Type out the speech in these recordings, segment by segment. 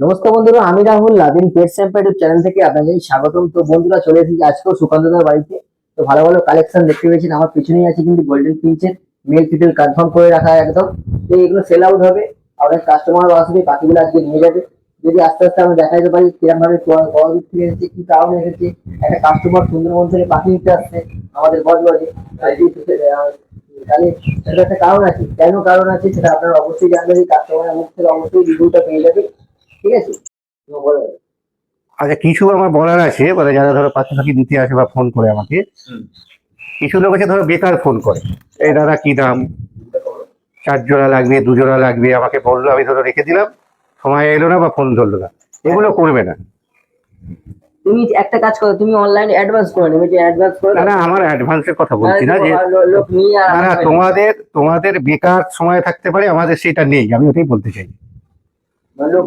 নমস্কার বন্ধুরা, আমি রাহুল লাদিন পেট স্যাম্পের চ্যানেল থেকে আপনাদের স্বাগতম। তো বন্ধুরা, চলে এসেছি আজকেও সুকান্তদার বাড়িতে। তো ভালো ভালো কালেকশন দেখতে পেয়েছেন, আমার পিছনেই আছে কিন্তু গোল্ডেন ফিঞ্চের মেল ফিটেল কনফার্ম করে রাখা একদম। তো এগুলো সেল আউট হবে অনেক কাস্টমারও আসবে, বাকিগুলো আজকে নিয়ে যাবে। যদি আস্তে আস্তে আমি দেখাতে পারি কীরকম ভাবে এসেছে, কি কারণে এসেছে, একটা কাস্টমার সুন্দরবন থেকে পাখি নিতে আসছে, আমাদের বজবাজে। তাহলে সেটা একটা কারণ আছে। কেন কারণ আছে সেটা আপনারা অবশ্যই জানবেন কাস্টমারের মুখ থেকে অবশ্যই রিভিউটা পেয়ে যাবে ঠিক আছে? আচ্ছা কিছু আমার বলার আছে মানে যারা ধরো পাখি ফাঁকি দিতে আসে বা ফোন করে আমাকে কিছু লোক আছে ধরো বেকার ফোন করে। এই দাদা কি দাম? চার জোড়া লাগবে দু জোড়া লাগবে আমাকে বলল আমি ধরো রেখে দিলাম সময় এলো না বা ফোন ধরলো না। এগুলো করবে না। তুমি একটা কাজ করো তুমি অনলাইনে অ্যাডভান্স করে নেবে যে অ্যাডভান্স করে না আমার অ্যাডভান্সের কথা বলছি না যে না তোমাদের তোমাদের বেকার সময় থাকতে পারে আমাদের সেটা নেই আমি ওটাই বলতে চাই। না তাই তো?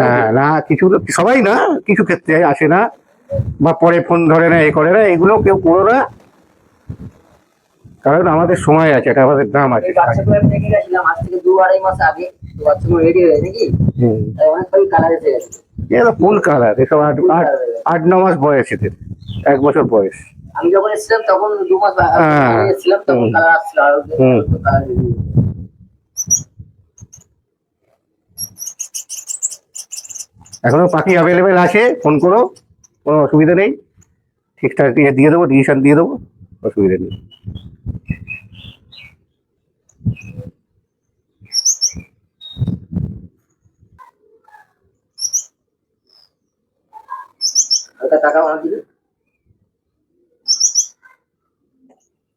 হ্যাঁ, না কিছু সবাই না কিছু ক্ষেত্রে আসে না বা পরে ফোন ধরে না এ করে না এগুলো কেউ করো না। কারণ আমাদের সময় আছে এটা আমাদের দাম আছে। হয়ে অনেক কালার এসব আট আট আট ন মাস বয়স এদের এক বছর বয়স। আমি যখন এসেছিলাম তখন দু মাস হ্যাঁ। এসেছিলাম তখন কালার আসছিল আর হুম। কালার রেডি এখনও পাখি অ্যাভেলেবেল আছে ফোন করো কোনো অসুবিধা নেই। ঠিকঠাক দিয়ে দিয়ে দেবো ডিসিশন দিয়ে দেবো অসুবিধা নেই। টাকা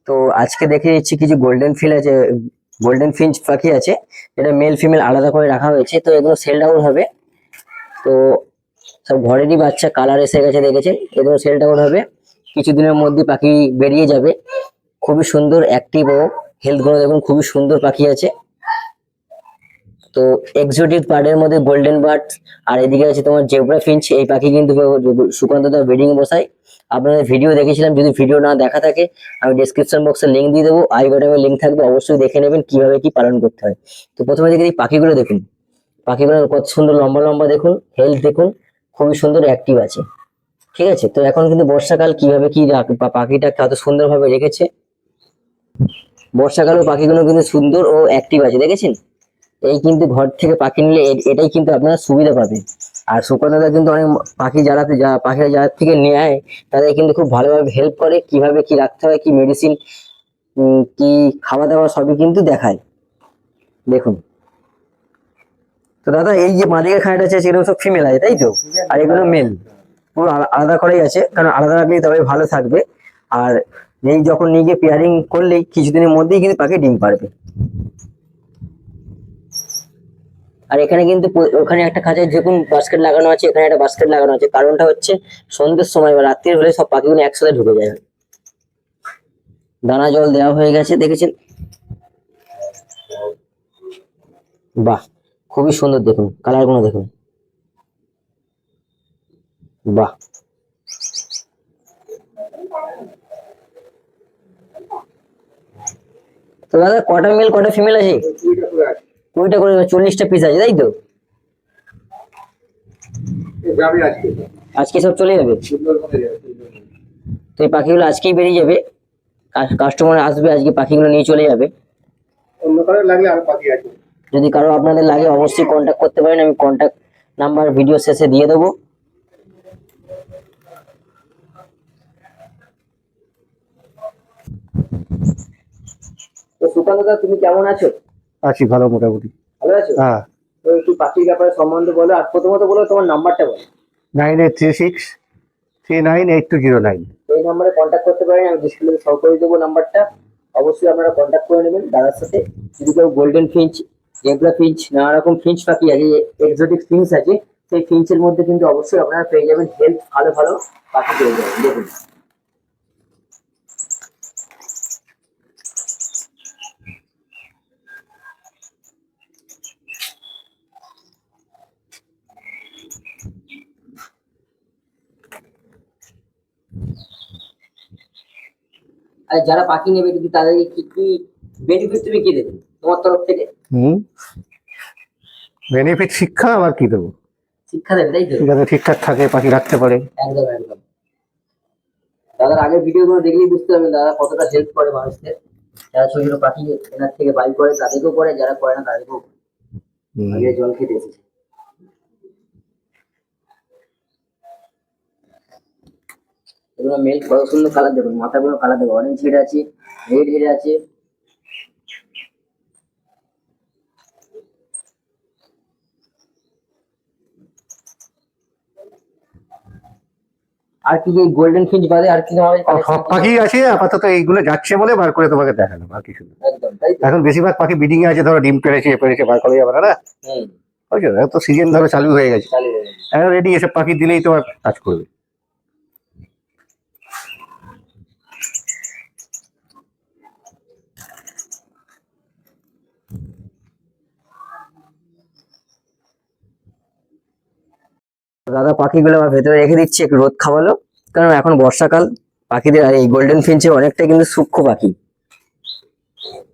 তো আজকে দেখে নিচ্ছি কিছু গোল্ডেন ফিল আছে গোল্ডেন ফিঞ্চ পাখি আছে এটা মেল ফিমেল আলাদা করে রাখা হয়েছে তো এগুলো সেল ডাউন হবে। তো সব ঘরেরই বাচ্চা কালার এসে গেছে দেখেছেন? এগুলো সেল ডাউন হবে কিছুদিনের মধ্যে পাখি বেরিয়ে যাবে। খুবই সুন্দর অ্যাক্টিভ ও হেলথগুলো দেখুন, খুবই সুন্দর পাখি আছে। তো এক্সোটিক পার্টের মধ্যে গোল্ডেন বার্ড আর এদিকে আছে তোমার জেব্রা ফিঞ্চ এই পাখি কিন্তু সুকান্ত দা বেডিং বসায়। আপনাদের ভিডিও দেখেছিলাম, যদি ভিডিও না দেখা থাকে, আমি ডিসক্রিপশন বক্সে লিঙ্ক দিয়ে দেবো। আই বাটনে লিঙ্ক থাকবে, অবশ্যই দেখে নেবেন কীভাবে কি পালন করতে হয়। তো প্রথমে দেখে এই পাখিগুলো দেখুন। পাখিগুলো কত সুন্দর লম্বা লম্বা দেখুন হেলথ দেখুন, খুবই সুন্দর অ্যাক্টিভ আছে। ঠিক আছে? তো এখন কিন্তু বর্ষাকাল কীভাবে কি পাখিটা কত সুন্দরভাবে রেখেছে? বর্ষাকালেও পাখিগুলো কিন্তু সুন্দর ও অ্যাক্টিভ আছে, দেখেছেন? এই কিন্তু ঘর থেকে পাখি নিলে এটাই কিন্তু আপনারা সুবিধা পাবেন। আর সুকন্যাদা কিন্তু অনেক পাখি যারা পাখিরা যারা থেকে নেয়, তাদের কিন্তু খুব ভালোভাবে হেল্প করে, কীভাবে কি রাখতে হয়, কি মেডিসিন কি খাওয়া দাওয়া সবই কিন্তু দেখায়। দেখুন। তো দাদা, এই যে মালিকের খাঁটা আছে, সেগুলো সব ফিমেল আছে, তাই তো? আর এগুলো মেল পুরো আলা- আলাদা করেই আছে, কারণ আলাদা রাখলেই তবে ভালো থাকবে। আর এই যখন নিয়ে গিয়ে পেয়ারিং করলেই কিছুদিনের মধ্যেই কিন্তু পাখি ডিম পারবে। আর এখানে কিন্তু ওখানে একটা খাঁচায় দেখুন বাস্কেট লাগানো আছে, এখানে একটা বাস্কেট লাগানো আছে। কারণটা হচ্ছে, সন্ধ্যের সময় বা রাত্রির হলে সব পাখিগুলো একসাথে ঢুকে যায়। দানা জল দেওয়া হয়ে গেছে, দেখেছেন? বাহ! খুবই সুন্দর দেখুন কালারগুলো দেখুন। বাহ। তো দাদা, কটা মেল কটা ফিমেল আছে? কুড়িটা করে চল্লিশটা পিস আছে, তাই তো? আজকে সব চলে যাবে? তো এই পাখিগুলো আজকেই বেরিয়ে যাবে। কাস্টমার আসবে আজকে, পাখিগুলো নিয়ে চলে যাবে। অন্য লাগলে আরও পাখি আছে। যদি কারও আপনাদের লাগে অবশ্যই কন্ট্যাক্ট করতে পারেন। আমি কন্ট্যাক্ট নাম্বার ভিডিও শেষে দিয়ে দেবো। তো সুকান্ত দা তুমি কেমন আছো? আছি ভালো মোটামুটি। ভালো আছো? হ্যাঁ। তো একটু পাখির ব্যাপারে সম্বন্ধে বলো আর প্রথমত বলো তোমার নাম্বারটা বলো। Nine eight three six three nine eight two zero nine. এই নাম্বারে কন্ট্যাক্ট করতে পারেন আমি ডিসপ্লেতে সহ করে দেবো নাম্বারটা অবশ্যই আপনারা কন্ট্যাক্ট করে নেবেন দাদার সাথে। যদি কেউ গোল্ডেন ফিঞ্চ জেব্রা ফিঞ্চ নানা রকম ফিঞ্চ পাখি আছে এক্সোটিক ফিঞ্চ আছে, সেই ফিঞ্চের মধ্যে কিন্তু অবশ্যই আপনারা পেয়ে যাবেন হেলথ ভালো ভালো পাখি পেয়ে যাবেন, দেখুন। আর যারা পাখি নেবে, যদি তাদেরকে কি কি বেনিফিট তুমি কি দেবে তোমার তরফ থেকে? হুম? বেনিফিট শিক্ষা আবার কি দেবো? শিক্ষা দেবে তাই তো? যাতে ঠিকঠাক থাকে পাখি রাখতে পারে। একদম একদম। দাদার আগের ভিডিও গুলো দেখলেই বুঝতে পারবেন দাদা কতটা হেল্প করে মানুষদের যারা ছোট ছোট পাখি এনার থেকে বাই করে তাদেরকেও করে যারা করে না তাদেরকেও আগে জল খেতে এসেছে। এগুলো মেল কত সুন্দর কালার দেখুন মাথাগুলো কালার দেখুন অরেঞ্জ হেড আছে রেড হেড আছে। আর কি গোল্ডেন ফিঞ্চ বাদে আর কি সব পাখি আছে। আপাতত এইগুলো যাচ্ছে বলে বার করে তোমাকে দেখালাম আর কিছু এখন বেশিরভাগ পাখি বিডিং এ আছে ধরো ডিম পেরেছে এ পেরেছে বার করে যাবে না তো সিজন ধরো চালু হয়ে গেছে। রেডি এসব পাখি দিলেই তোমার কাজ করবে। দাদা পাখিগুলো আমার ভেতরে রেখে দিচ্ছি, একটু রোদ খাওয়ালো। কারণ এখন বর্ষাকাল, পাখিদের আর এই গোল্ডেন ফিঞ্চের অনেকটা কিন্তু সূক্ষ্ম পাখি।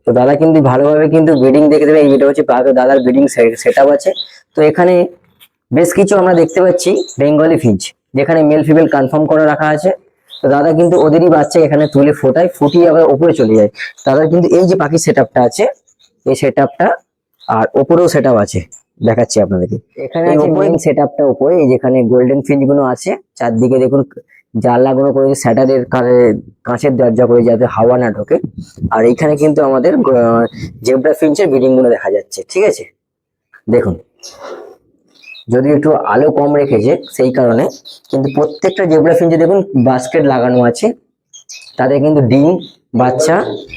তো দাদা কিন্তু ভালোভাবে কিন্তু ব্রিডিং দেখে দেবে এটা হচ্ছে দাদার ব্রিডিং সেট আছে। তো এখানে বেশ কিছু আমরা দেখতে পাচ্ছি বেঙ্গলি ফিঞ্চ যেখানে মেল ফিমেল কনফার্ম করে রাখা আছে। তো দাদা কিন্তু ওদেরই বাচ্চা এখানে তুলে ফোটায়, ফুটিয়ে আবার ওপরে চলে যায়। দাদার কিন্তু এই যে পাখির সেট আছে, এই সেট আর ওপরেও সেট আছে। দেখাচ্ছি আপনাদেরকে। এখানে আছে মেইন সেটআপটা উপরে এই যেখানে গোল্ডেন ফিঞ্চগুলো আছে চারদিকে দেখুন জানলা গুলো করে স্যাটারের কাঁচের দরজা করে যাতে হাওয়া না ঢোকে। আর এইখানে কিন্তু আমাদের জেব্রা ফিঞ্চের বিল্ডিংগুলো দেখা যাচ্ছে ঠিক আছে? দেখুন। যদি একটু আলো কম রেখেছে সেই কারণে কিন্তু প্রত্যেকটা জেব্রা ফিঞ্চে দেখুন বাস্কেট লাগানো আছে। তাদের কিন্তু ডিম, বাচ্চা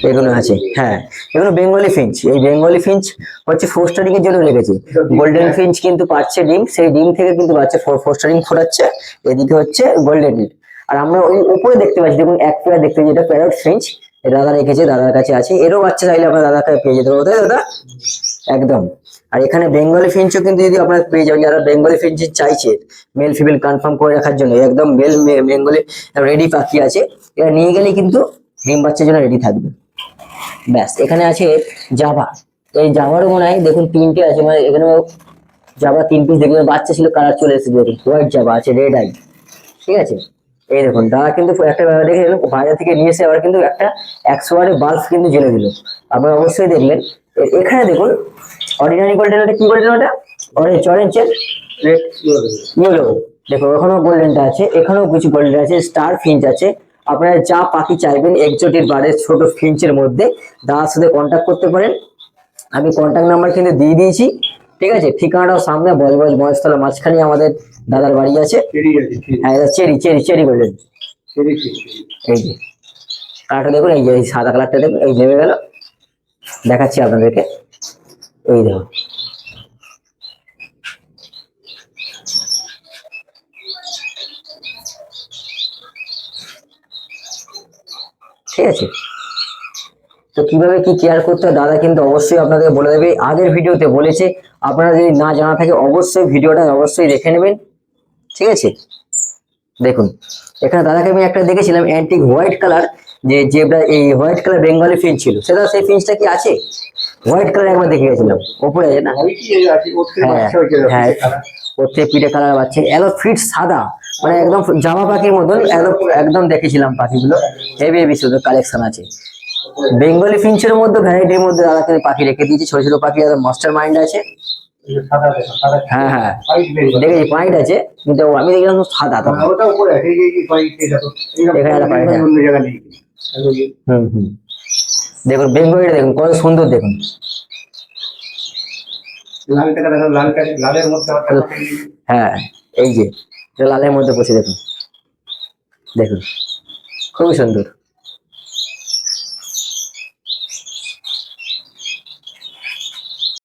এগুলো আছে। হ্যাঁ এগুলো বেঙ্গলি ফিঞ্চ। এই বেঙ্গলি ফিঞ্চ হচ্ছে ফোস্টারিং এর জন্য লেগেছে গোল্ডেন ফিঞ্চ কিন্তু পাচ্ছে ডিম। সেই ডিম থেকে কিন্তু বাচ্চা ফোস্টারিং ফোটাচ্ছে। এদিকে হচ্ছে গোল্ডেন আর আমরা ওই উপরে দেখতে পাচ্ছি, দেখুন, এক পেয়ার দেখতে পাচ্ছি, এটা প্যারট ফিঞ্চ দাদা রেখেছে, দাদার কাছে আছে। এরও বাচ্চা চাইলে আপনার দাদার কাছে পেয়ে যেতে পারব। দাদা? একদম। আর এখানে বেঙ্গলি ফিঞ্চও কিন্তু যদি আপনারা পেয়ে যাবেন, যারা বেঙ্গলি ফিঞ্চ চাইছে মেল ফিমেল কনফার্ম করে রাখার জন্য, একদম মেল বেঙ্গলি রেডি পাখি আছে এটা নিয়ে গেলে কিন্তু ডিম বাচ্চার জন্য রেডি থাকবে। ব্যাস, এখানে আছে জাভা। এই জাভারও মনে হয়, দেখুন তিনটে আছে মানে এখানে জাভা তিন পিস দেখুন বাচ্চা ছিল কালার চলে এসেছে দেখুন হোয়াইট জাভা আছে রেড আই ঠিক আছে? এই দেখুন, দাদা কিন্তু একটা ব্যাপার দেখে বাইরে থেকে নিয়ে এসে আবার কিন্তু একটা একশো ওয়াটের বাল্ব কিন্তু জ্বেলে দিল। আপনারা অবশ্যই দেখলেন এখানে দেখুন অর্ডিনারি গোল্ডেন ওটা কি গোল্ডেন ওটা অরেঞ্জ অরেঞ্জের ইয়েলো দেখো ওখানেও গোল্ডেনটা আছে এখানেও কিছু গোল্ডেন আছে স্টার ফিঞ্চ আছে আপনারা যা পাখি চাইবেন একজোটির বারের ছোট ফিঞ্চের মধ্যে দাদার সাথে কন্ট্যাক্ট করতে পারেন আমি কন্ট্যাক্ট নাম্বার কিন্তু দিয়ে দিয়েছি ঠিক আছে ঠিকানাটাও সামনে বজবজ মহেশতলা মাঝখানে আমাদের দাদার বাড়ি আছে হ্যাঁ চেরি চেরি চেরি গোল্ডেন এই যে কালারটা দেখুন এই যে সাদা কালারটা দেখুন এই নেমে গেল দেখাচ্ছি আপনাদেরকে। এই দেখুন। ঠিক আছে? তো কীভাবে কি কেয়ার করতে হয়, দাদা কিন্তু অবশ্যই আপনাদের বলে দেবে। আগের ভিডিওতে বলেছে, আপনারা যদি না জানা থাকে, অবশ্যই ভিডিওটা অবশ্যই দেখে নেবেন। ঠিক আছে? দেখুন, এখানে দাদাকে আমি একটা দেখেছিলাম অ্যান্টিক হোয়াইট কালার যে জেব্রা এই হোয়াইট কালার বেঙ্গলি ফিঞ্চ ছিল সেটা সেই ফিঞ্চটা কি আছে? হোয়াইট কালার একবার দেখে গেছিলাম ওপরে আছে না? হ্যাঁ হ্যাঁ ওর থেকে পিঠে কালার বাচ্চা এলো ফিট সাদা মানে একদম জামা পাখির মতন একদম একদম দেখেছিলাম পাখিগুলো হেভি হেভি শুধু কালেকশন আছে। বেঙ্গলি ফিঞ্চের মধ্যে ভ্যারাইটির মধ্যে দাদা পাখি রেখে দিয়েছে ছোট ছোট পাখি যাদের মাস্টার মাইন্ড আছে। হ্যাঁ হ্যাঁ দেখেছি পয়েন্ট আছে কিন্তু আমি দেখলাম সাদা তো। এখানে হ্যাঁ। হুম হুম। দেখুন বেঙ্গলিটা দেখুন কত সুন্দর দেখুন। লালের মধ্যে হ্যাঁ এই যে এটা লালের মধ্যে বসে দেখুন। দেখুন খুবই সুন্দর।